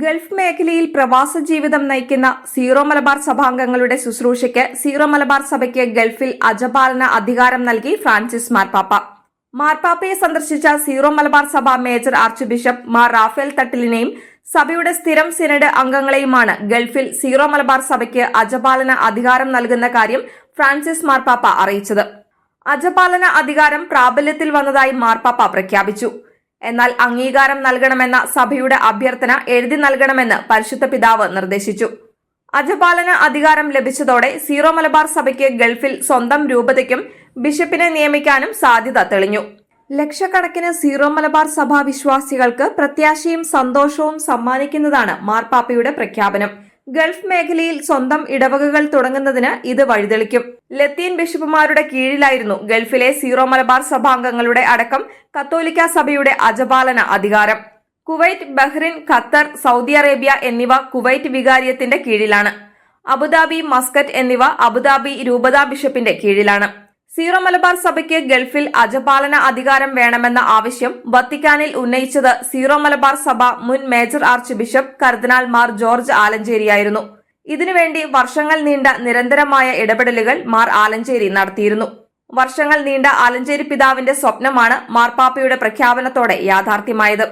Gulf മേഖലയിൽ പ്രവാസ ജീവിതം നയിക്കുന്ന സീറോ മലബാർ സഭാംഗങ്ങളുടെ ശുശ്രൂഷയ്ക്ക് സീറോ മലബാർ സഭയ്ക്ക് ഗൾഫിൽ അജപാലന അധികാരം നൽകി ഫ്രാൻസിസ് മാർപ്പാപ്പ. മാർപ്പാപ്പയെ സന്ദർശിച്ച സീറോ മലബാർ സഭ major archbishop Mar Rafale തട്ടിലിനെയും സഭയുടെ സ്ഥിരം സിനഡ് അംഗങ്ങളെയുമാണ് ഗൾഫിൽ സീറോ മലബാർ സഭയ്ക്ക് അജപാലന അധികാരം നൽകുന്ന കാര്യം ഫ്രാൻസിസ് മാർപ്പാപ്പ അറിയിച്ചത്. അജപാലന അധികാരം പ്രാബല്യത്തിൽ വന്നതായി മാർപ്പാപ്പ പ്രഖ്യാപിച്ചു. എന്നാൽ അംഗീകാരം നൽകണമെന്ന സഭയുടെ അഭ്യർത്ഥന എഴുതി നൽകണമെന്ന് പരിശുദ്ധ പിതാവ് നിർദ്ദേശിച്ചു. അജപാലന് അധികാരം ലഭിച്ചതോടെ സീറോ മലബാർ സഭയ്ക്ക് ഗൾഫിൽ സ്വന്തം രൂപതയ്ക്കും ബിഷപ്പിനെ നിയമിക്കാനും സാധ്യത തെളിഞ്ഞു. ലക്ഷക്കണക്കിന് സീറോ മലബാർ സഭ വിശ്വാസികൾക്ക് പ്രത്യാശയും സന്തോഷവും സമ്മാനിക്കുന്നതാണ് മാർപ്പാപ്പയുടെ പ്രഖ്യാപനം. ഗൾഫ് മേഖലയിൽ സ്വന്തം ഇടവകകൾ തുടങ്ങുന്നതിന് ഇത് വഴിതെളിക്കും. ലത്തീൻ ബിഷപ്പുമാരുടെ കീഴിലായിരുന്നു ഗൾഫിലെ സീറോ മലബാർ സഭാംഗങ്ങളുടെ അടക്കം കത്തോലിക്ക സഭയുടെ അജപാലന അധികാരം. Kuwait Bahrain Qatar Saudi Arabia എന്നിവ കുവൈറ്റ് വികാരിയത്തിന്റെ കീഴിലാണ്. അബുദാബി മസ്കറ്റ് എന്നിവ അബുദാബി രൂപതാ ബിഷപ്പിന്റെ കീഴിലാണ്. സീറോ മലബാർ സഭയ്ക്ക് ഗൾഫിൽ അജപാലന അധികാരം വേണമെന്ന ആവശ്യം വത്തിക്കാനിൽ ഉന്നയിച്ചത് സീറോ മലബാർ സഭ മുൻ major archbishop cardinal Mar George ആലഞ്ചേരിയായിരുന്നു. ഇതിനുവേണ്ടി വർഷങ്ങൾ നീണ്ട നിരന്തരമായ ഇടപെടലുകൾ മാർ ആലഞ്ചേരി നടത്തിയിരുന്നു. വർഷങ്ങൾ നീണ്ട ആലഞ്ചേരി പിതാവിന്റെ സ്വപ്നമാണ് മാർപ്പാപ്പയുടെ പ്രഖ്യാപനത്തോടെ യാഥാർത്ഥ്യമായത്.